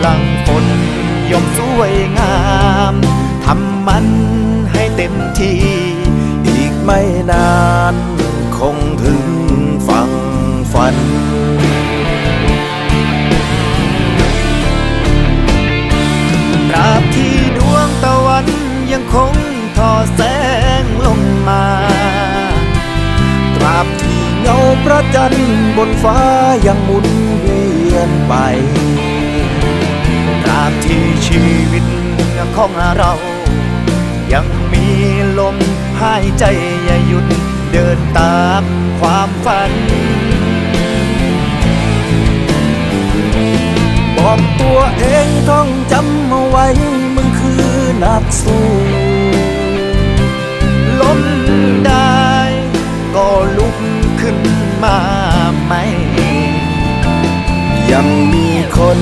หลังฝนย่อมสวยงามทำมันให้เต็มที่ อีกไม่นานคงถึงฝั่งฝันตราบที่ดวงตะวันยังคงทอแสงลงมาตราบที่เงาพระจันทร์บนฟ้ายังหมุนเวียนไป ชีวิตของเรา ยังมีลมหายใจอย่าหยุดเดินตามความฝัน บอกตัวเองต้องจำเอาไว้มึงคือนักสู้ล้มได้ก็ลุกขึ้นมาไม่ ยังมีคน